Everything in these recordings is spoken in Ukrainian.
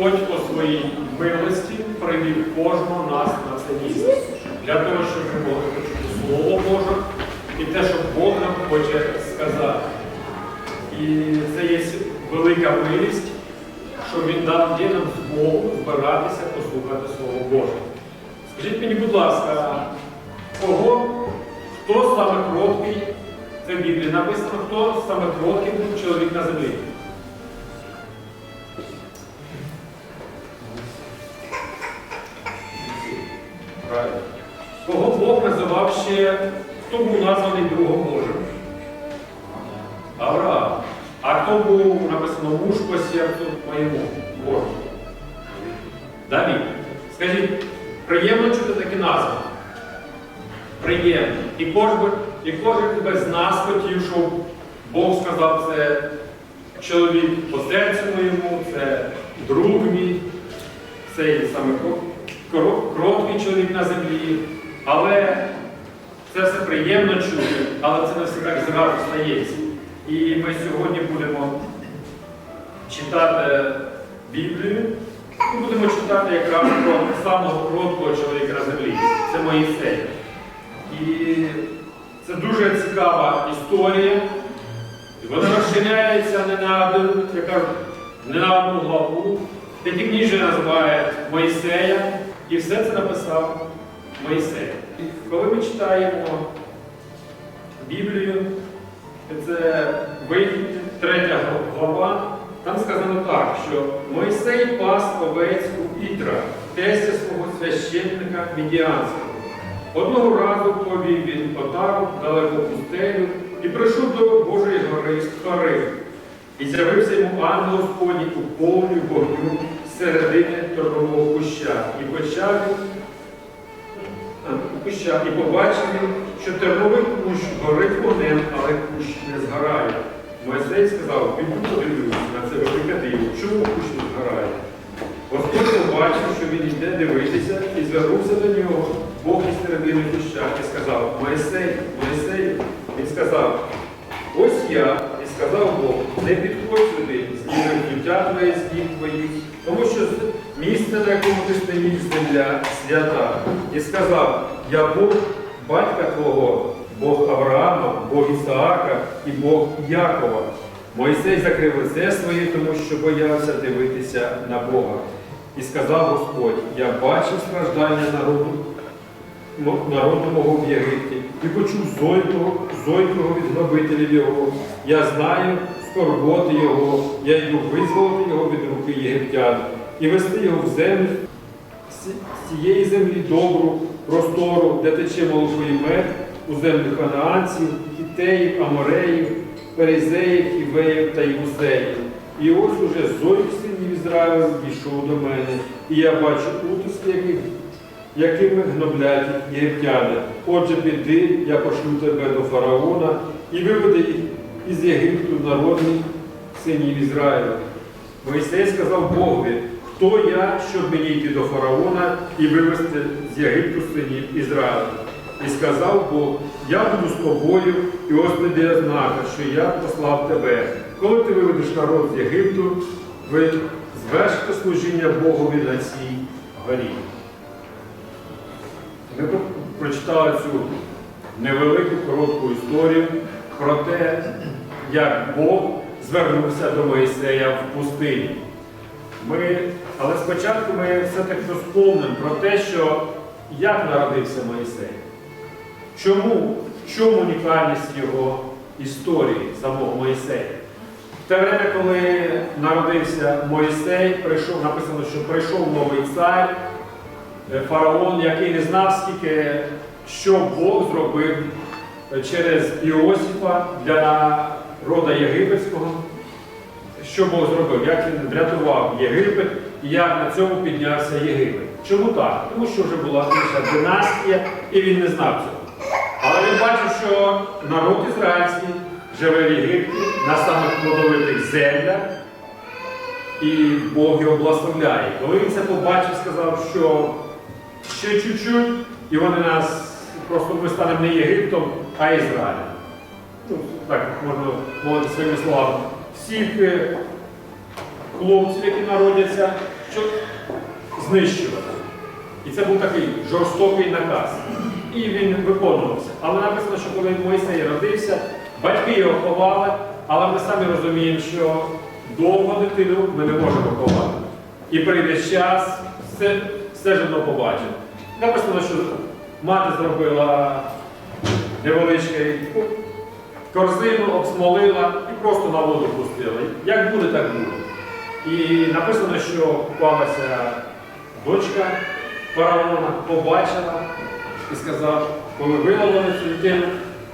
Господь по своїй милості привів кожного нас на це місце. Для того, щоб ми могли почути Слово Боже і те, що Бог нам хоче сказати. І це є велика милість, що Він дав нам змогу збиратися, послухати Слово Боже. Скажіть мені, будь ласка, кого, хто саме кроткий, це в Біблії написано, хто саме кроткий був чоловік на землі? Правильно. Кого Бог називав ще, хто був названий Другом Божим? Авраам. А хто був написано муж по серцю моєму Божу? Давід. Скажіть, приємно чути такі назви? Приємно. І кожен, і кожен без нас хотів, щоб Бог сказав, це чоловік по серцю моєму, це друг мій, цей саме кро- кроткий чоловік на землі. Але це все приємно чути, але це не все так зразу стається. І ми сьогодні будемо читати Біблію. Ми будемо читати якраз про самого кроткого чоловіка на землі. Це Моїсей. І це дуже цікава історія. Вона розчиняється не на один, я кажу, не на одну главу. Такі книжі називають Моїсея, і все це написав Моїсей. І Коли ми читаємо Біблію, це вихід, третя глава, там сказано так, що Мойсей пас овець у Ітра, тестя свого священника Мідіанського. Одного разу повів він отару далеко пустелю і прийшов до Божої гори Хари. І з'явився йому ангел Господній у повню вогню середини торгового куща. І почав він куща, і побачив він, що терновий кущ горить вогнем, але кущ не згорає. Мойсей сказав, піду подивлюсь на це велике диво, чому кущ не згорає? Господь побачив, що він йде дивитися, і звернувся до нього Бог із середини куща і сказав, Моїсей, Моїсей, він сказав, ось я, і сказав Бог, не підходь сюди, зніми взуття твоє з ніг твоїх, тому що місце, на якому ти стоїш, земля свята. І сказав, я Бог батька твого, Бог Авраама, Бог Ісаака і Бог Якова. Мойсей закрив лице своє, тому що боявся дивитися на Бога. І сказав Господь, я бачив страждання народу, народу мого в Єгипті, і почув зойкого від гнобителів його. Я знаю скорботи його, я йду визволити його від руки єгиптян і вести його в землю з цієї землі добру, простору, де тече молоко і мед, у землю ханаанців, хітеїв, амореїв, перезеїв, хівеїв та євусеїв. І ось уже зойк синів Ізраїль дійшов до мене, і я бачу утиски, яких, якими гноблять єгиптяни. Отже, піди, я пошлю тебе до фараона і виведи їх із Єгипту народний синів Ізраїля. Моїсей сказав Богові, хто я, щоб мені йти до фараона і вивести з Єгипту синів Ізраїля. І сказав Бог, я буду з тобою, і ось прийде знака, що я послав тебе. Коли ти виведеш народ з Єгипту, ви звершите служіння Богові на цій горі. Ми прочитали цю невелику коротку історію про те, як Бог звернувся до Моїсея в пустині. Ми, але спочатку ми все-таки вспомнимо про те, що як народився Моїсей. Чому, в чому унікальність його історії, самого Моїсея? В те время, коли народився Моїсей, прийшов, написано, що прийшов новий цар, е, фараон, який не знав, скільки, що Бог зробив е, через Іосифа для рода єгипетського. Що Бог зробив? Як він врятував Єгипет і як на цьому піднявся Єгипет? Чому так? Тому що вже була інша династія, і він не знав цього. Але він бачив, що народ ізраїльський живе в Єгипті на самих плодовитих землях, і Бог його благословляє. Коли він це побачив, сказав, що ще чуть-чуть, і вони нас просто ми станемо не Єгиптом, а Ізраїлем. Так можна мовити своїми словами. Всіх е, хлопців, які народяться щоб знищувати. І це був такий жорстокий наказ. І він виконувався. Але написано, що коли Мойсей родився, батьки його ховали, але ми самі розуміємо, що довго дитину ми не можемо ховати. І прийде час, все, все ж одно побачимо. Написано, що мати зробила невеличкий корзину, обсмолила і просто на воду пустила. Як буде, так буде. І написано, що впалася дочка фараона, побачила і сказав, коли виловили цю дитину,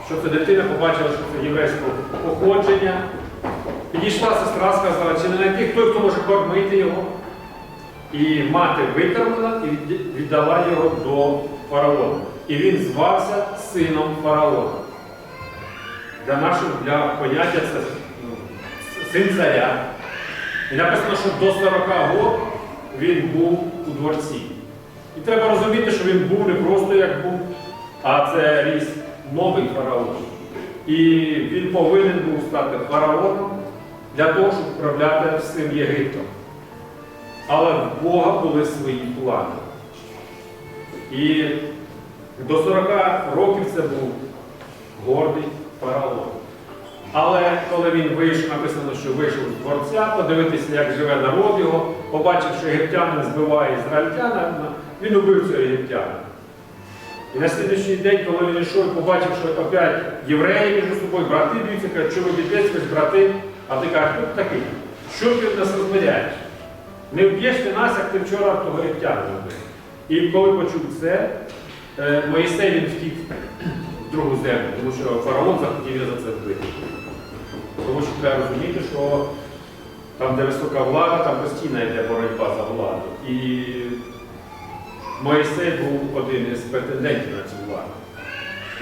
що це дитина побачила, що це єврейського походження. Підійшла сестра, сказала, чи не знайти хто, хто може кормити його. І мати викормила і віддала його до фараона. І він звався сином фараона. Для нашого для поняття це ну, син царя. І написано, що до 40 років він був у дворці. І треба розуміти, що він був не просто як був, а це ріс новий фараон. І він повинен був стати фараоном для того, щоб управляти всім Єгиптом. Але в Бога були свої плани. І до 40 років це був гордий фараон. Але коли він вийшов, написано, що вийшов з дворця, подивитися, як живе народ його, побачив, що єгиптянин збиває ізраїльтяна, він убив цього єгиптянина. І на слідчий день, коли він йшов, побачив, що опять євреї між собою, брати б'ються, кажуть, що ви б'єтесь, ви брати, а ти кажеш, хто такий? Що ти нас розміряєш? Не вб'єш ти нас, як ти вчора того єгиптянина вбив. І коли почув це, е, Моїсей він втік другу землю, тому що фараон захотів за це вбити. Тому що треба розуміти, що там, де висока влада, там постійно йде боротьба за владу. І Моїсей був один із претендентів на цю владу.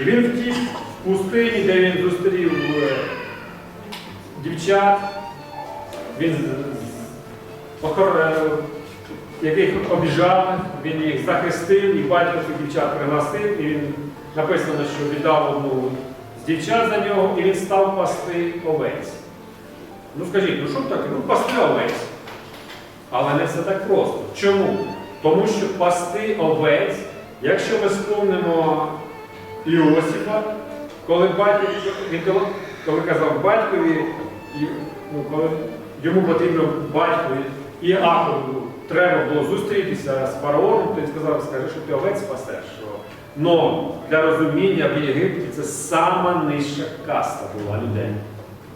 І він втік в пустині, де він зустрів е, дівчат, він е, яких обіжали, він їх захистив, і батько цих дівчат пригласив, і він написано, що віддав одну з дівчат за нього, і він став пасти овець. Ну скажіть, ну що таке? Ну пасти овець. Але не все так просто. Чому? Тому що пасти овець, якщо ми спомнимо Іосифа, коли батько, коли казав батькові, ну, коли йому потрібно батькові і Акову треба було зустрітися з фараоном, то він сказав, скажи, що ти овець пасеш. Но для розуміння в Єгипті це сама нижча каста була людей.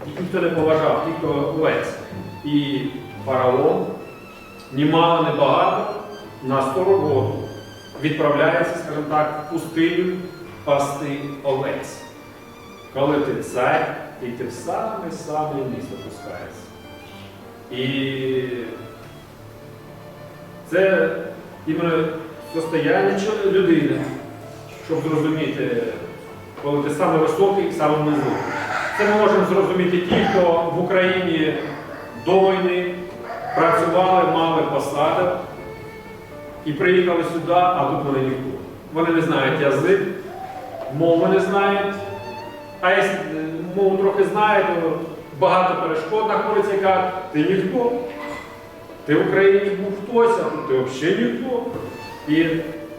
Їх ніхто не поважав, ті, хто овець. І фараон ні мало, не багато на 100 року відправляється, скажімо так, в пустиню пасти овець. Коли ти цар, і ти в самий-самий низ опускаєшся. І це іменно состояння людини, щоб зрозуміти, коли ти саме високий, саме низу. Це ми можемо зрозуміти ті, хто в Україні до війни працювали, мали посади і приїхали сюди, а тут вони ніхто. Вони не знають язик, мову не знають. А якщо е, мову трохи знають, то багато перешкод знаходиться, яка ти ніхто. Ти в Україні був хтось, а тут ти взагалі ніхто. І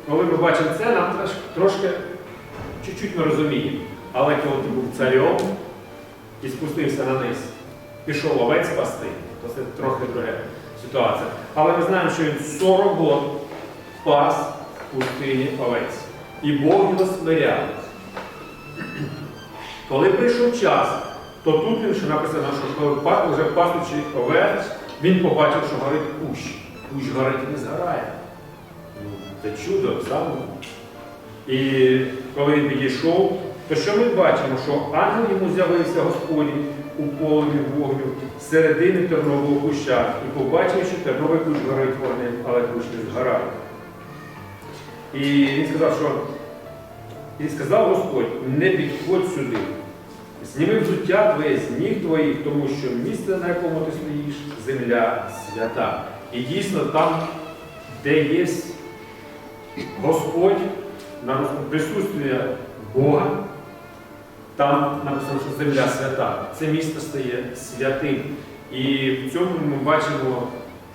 коли ми бачимо це, нам трошки, чуть-чуть ми розуміємо. Але коли ти був царем і спустився на низ, пішов овець спасти, то це трохи друга ситуація. Але ми знаємо, що він 40 років пас в пустині овець. І Бог його смиряв. Коли прийшов час, то тут він ще написано, що коли вже пасучи овець, він побачив, що горить кущ. Кущ горить і не згорає. Ну, це чудо саме. І коли він підійшов, то що ми бачимо? Що ангел йому з'явився Господній у полумі вогню середини тернового куща і побачив, що терновий кущ горить вогнем, але кущ не згорає. І він сказав, що і сказав Господь, не підходь сюди. Зніми взуття твоє з ніг твоїх, тому що місце, на якому ти стоїш, земля свята. І дійсно там, де є Господь, на присутствие Бога, там написано, що земля свята. Це місто стає святим. І в цьому ми бачимо,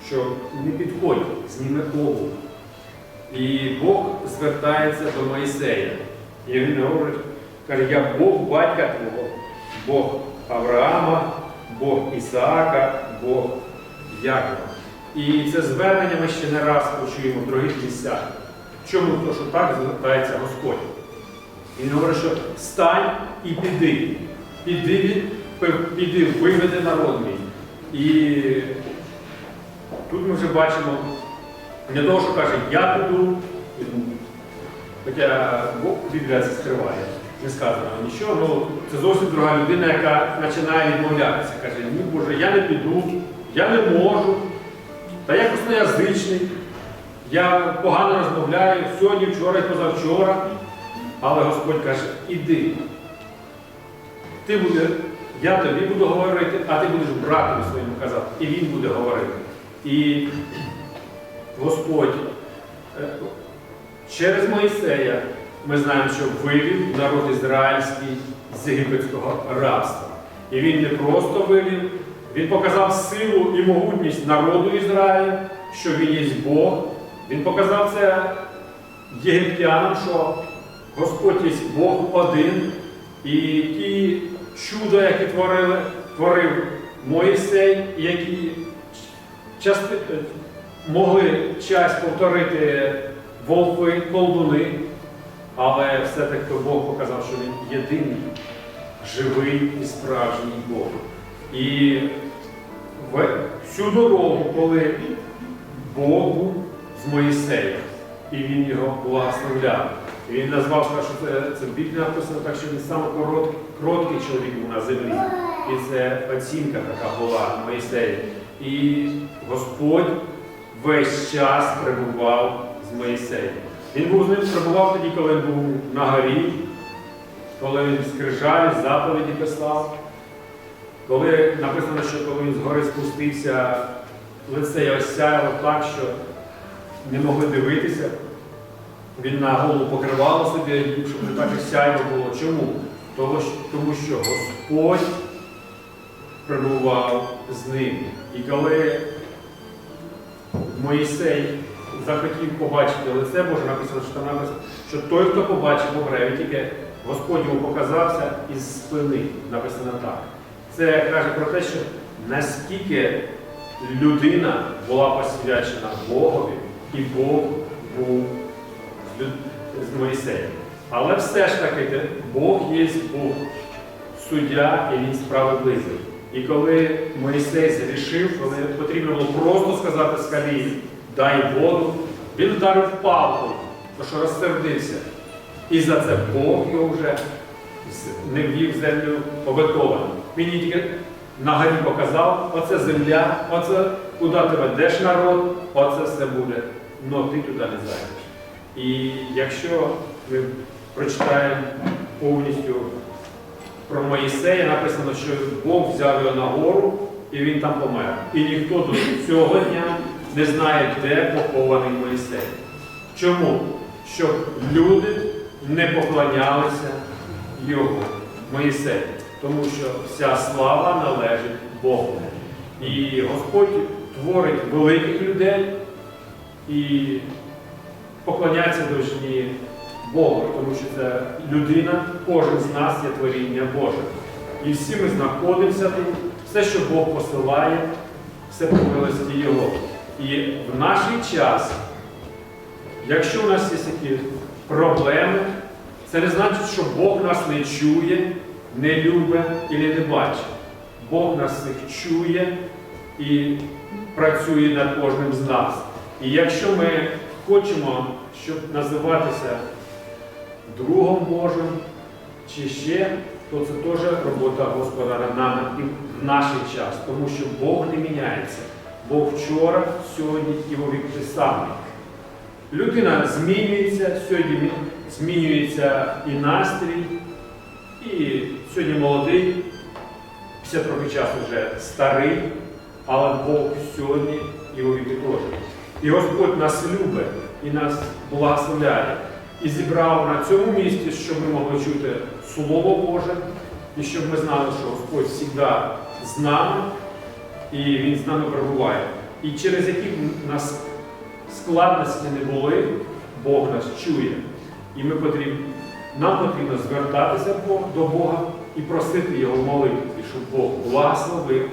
що не підходь, зніми обув. І Бог звертається до Моїсея. І він говорить, каже, я Бог батька твого, Бог Авраама, Бог Ісаака, Бог Якова. І це звернення ми ще не раз почуємо в других місцях. Чому? Тому що так звертається Господь. Він говорить, що стань і піди. Піди, піди, виведи народ мій. І тут ми вже бачимо, не того, що каже, я піду, хоча Бог Біблія скриває, не сказано нічого, ну це зовсім друга людина, яка починає відмовлятися. Каже, ні Боже, я не піду, я не можу, та я язичний, я погано розмовляю сьогодні, вчора і позавчора. Але Господь каже, іди. Ти буде, я тобі буду говорити, а ти будеш братові своєму казати. І він буде говорити. І Господь е, через Моїсея ми знаємо, що вивів народ ізраїльський з єгипетського рабства. І він не просто вивів, він показав силу і могутність народу Ізраїля, що він є Бог. Він показав це єгиптянам, що Господь є Бог один, і ті чуда, які творили, творив Моїсей, які части, могли часть повторити волки, колдуни, але все-таки Бог показав, що він єдиний, живий і справжній Бог. І всю дорогу, коли Бог був з Моїсеєм, і він його благословляв. І він назвав, що це, в Біблії написано так, що він саме корот, короткий чоловік був на землі. І це оцінка така була Моїсея. І Господь весь час перебував з Моїсеєм. Він був з ним перебував тоді, коли він був на горі, коли він скрижалі, заповіді писав. Коли написано, що коли він з гори спустився, лице його сяяло так, що не могли дивитися. Він на голову покривало собі, щоб не так і сяйво було. Чому? Тому що Господь перебував з ним. І коли Моїсей захотів побачити лице Боже, написано, що там написано, що той, хто побачив він тільки Господь йому показався із спини, написано так. Це каже про те, що наскільки людина була посвячена Богові, і Бог був з Моїсеєм. Але все ж таки Бог є Бог, суддя і він справедливий. І коли Моїсей зрішив, коли потрібно було просто сказати скалі, дай воду, він вдарив палку, тому що розсердився. І за це Бог його вже не ввів землю обетовану. Він їй тільки на горі показав, оце земля, оце куди ти ведеш народ, оце все буде. Но ти туди не зайдеш. І якщо ми прочитаємо повністю про Моїсея, написано, що Бог взяв його на гору і він там помер. І ніхто до цього дня не знає, де похований Моїсей. Чому? Щоб люди не поклонялися його, Моїсею. Тому що вся слава належить Богу. І Господь творить великих людей і поклоняться должні Богу, тому що це людина, кожен з нас є творіння Боже. І всі ми знаходимося тут, все, що Бог посилає, все по милості Його. І в наш час, якщо у нас є якісь проблеми, це не значить, що Бог нас не чує, не любить і не бачить. Бог нас всіх чує і працює над кожним з нас. І якщо ми хочемо, щоб називатися другом Божим чи ще, то це теж робота Господа нами і в наш час, тому що Бог не міняється. Бог вчора, сьогодні і вовік той самий. Людина змінюється, сьогодні змінюється і настрій, і сьогодні молодий, після трохи часу вже старий, але Бог сьогодні і вовіки теж. І Господь нас любить і нас благословляє. І зібрав на цьому місці, щоб ми могли чути Слово Боже, і щоб ми знали, що Господь завжди з нами, і Він з нами перебуває. І через які б нас складності не були, Бог нас чує. І ми потрібно, нам потрібно звертатися до Бога і просити Його молитві, щоб Бог благословив,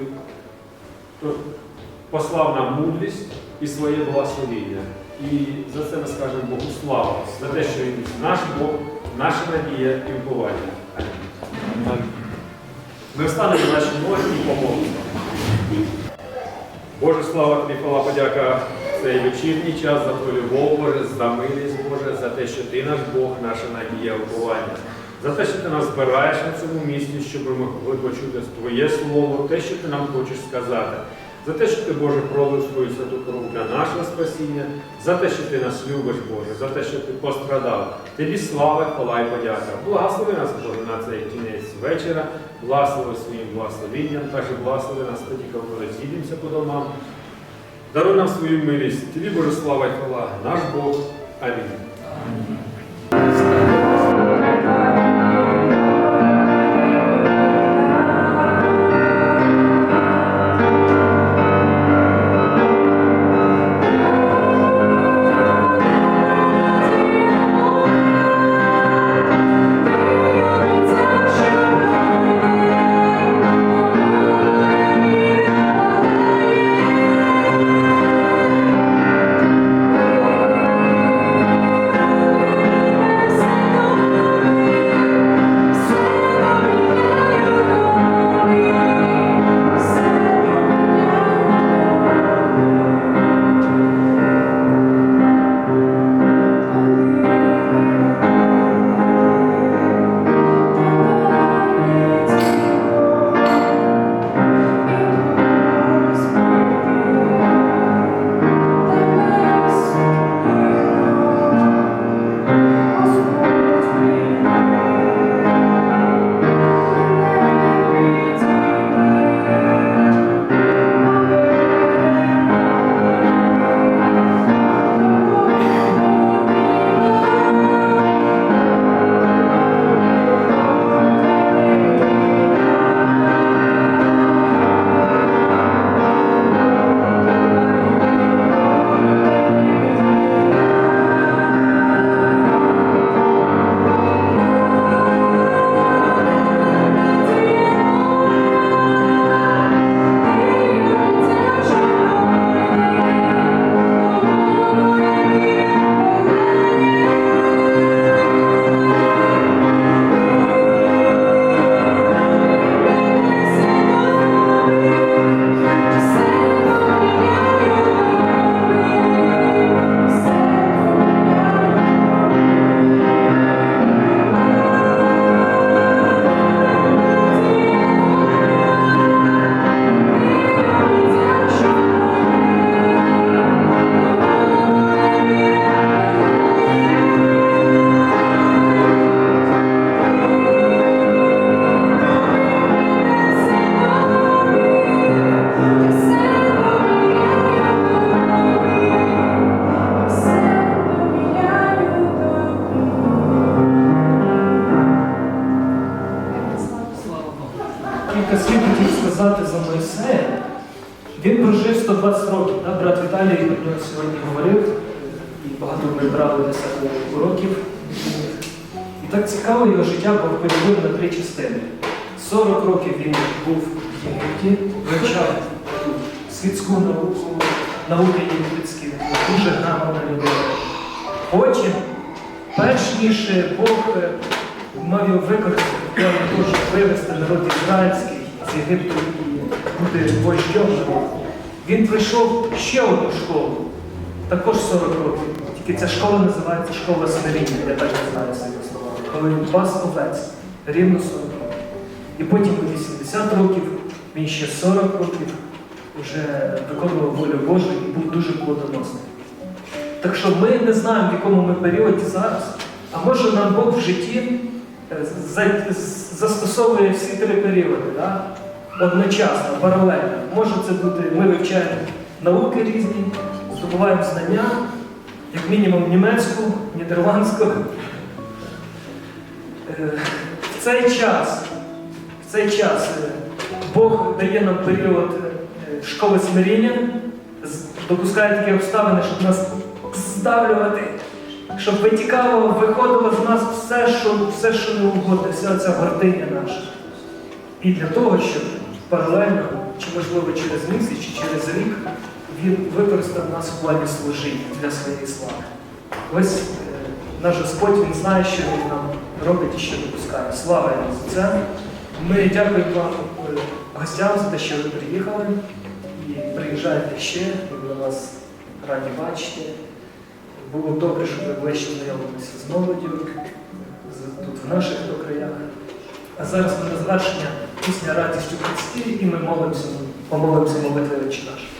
послав нам мудрість і своє благословіння. І за це ми скажемо Богу славу, за те, що Він наш Бог, наша надія і вбування. Ми встанемо на наші ноги і помолимося. Боже, слава тобі, хвала, подяка цей вечірній час за твою любов, Боже, за милість, Боже, за те, що ти наш Бог, наша надія, виховання. За те, що ти нас збираєш на цьому місці, щоб ми могли почути Твоє Слово, те, що ти нам хочеш сказати. За те, що ти, Боже, пролив свою святу кров для нашого спасіння, за те, що ти нас любиш, Боже, за те, що ти пострадав. Тобі слава, хвала і подяка. Благослови нас, Боже, на цей кінець вечора, благослови своїм благословінням, також благослови нас тоді, коли розійдемося по домам. Даруй нам свою милість. Тобі, Боже, слава і хвала, наш Бог. Амінь. Говорив, і багато ми брали для уроків. І так цікаво його життя було поділив на три частини. 40 років він був в Єгипті, вивчав світську науку, науки єгипетські, дуже грамотна людина. Потім, перш ніж Бог е, мав його використати для того, щоб вивести народ ізраїльський з Єгипту і бути вождем. Він пройшов ще одну школу, також 40 років. Тільки ця школа називається школа смиріння, я так не знаю своїми словами. Коли він пас овець, рівно 40 років. І потім у 80 років, він ще 40 років вже виконував волю Божу і був дуже плодоносний. Так що ми не знаємо, в якому ми періоді зараз, а може нам Бог в житті е, застосовує всі три періоди, да? одночасно, паралельно. Може це бути, ми вивчаємо науки різні, здобуваємо знання, як мінімум німецьку, нідерландську. Е, В цей час, в цей час е, Бог дає нам період е, школи смиріння, допускає такі обставини, щоб нас здавлювати, щоб витікало, виходило з нас все, що, все, що не угодно, вся ця гординя наша. І для того, щоб паралельно, чи можливо через місяць, чи через рік, він використав нас в плані служіння для своєї слави. Ось е, наш Господь Він знає, що Він нам робить і що допускає. Слава йому за це. Ми дякуємо вам, е, гостям, за те, що ви приїхали. І приїжджайте ще, ми вас раді бачити. Було добре, щоб ви ближче знайомилися з молоддю тут в наших то краях. А зараз ми на завершення пісня радість у Христі, і ми молимося, помолимося молитви «Отче наш.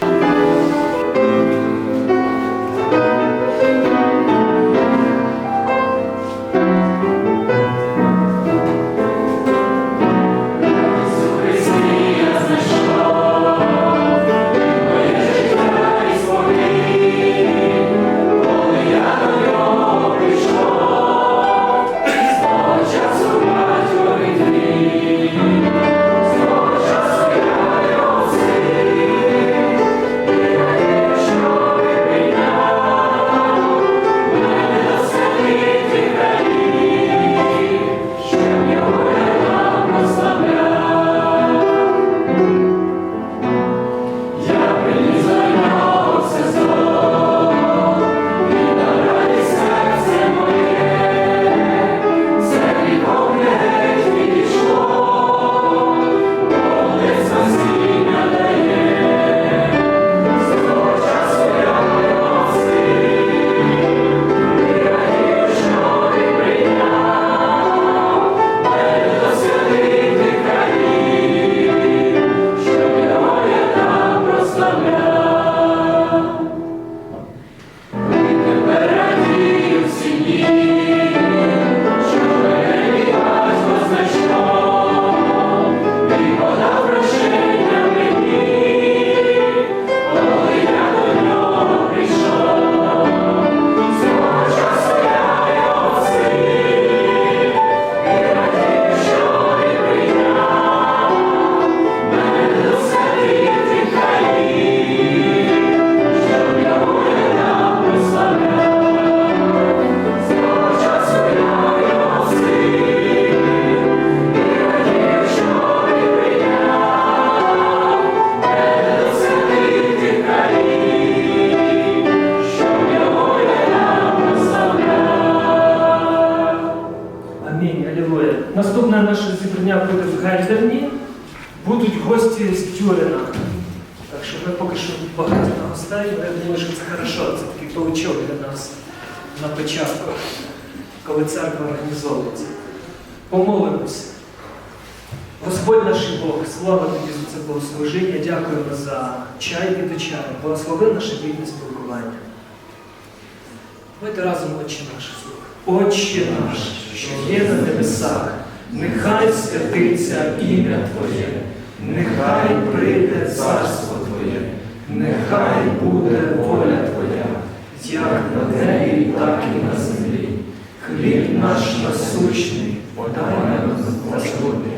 На початку, коли церква організовується. Помолимося. Господь наш Бог, слава тобі за це богослужіння. Дякуємо за чай і до чаю. Благослови наше бідне спілкування. Давайте разом Отче наш. Отче наш, що є на небесах, нехай святиться ім'я Твоє, нехай прийде царство Твоє, нехай буде воля Твоя, як на небі, так і на землі. Хліб наш насущний, подай нам Господи,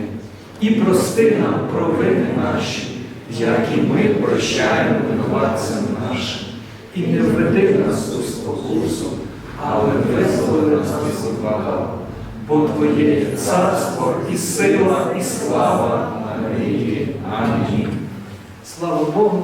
і прости нам провини наші, як і ми прощаємо винуватцям нашим. І не введи нас у спокусу, але визволи нас від зла. Бо Твоє царство і сила, і слава на віки. Амінь. Слава Богу,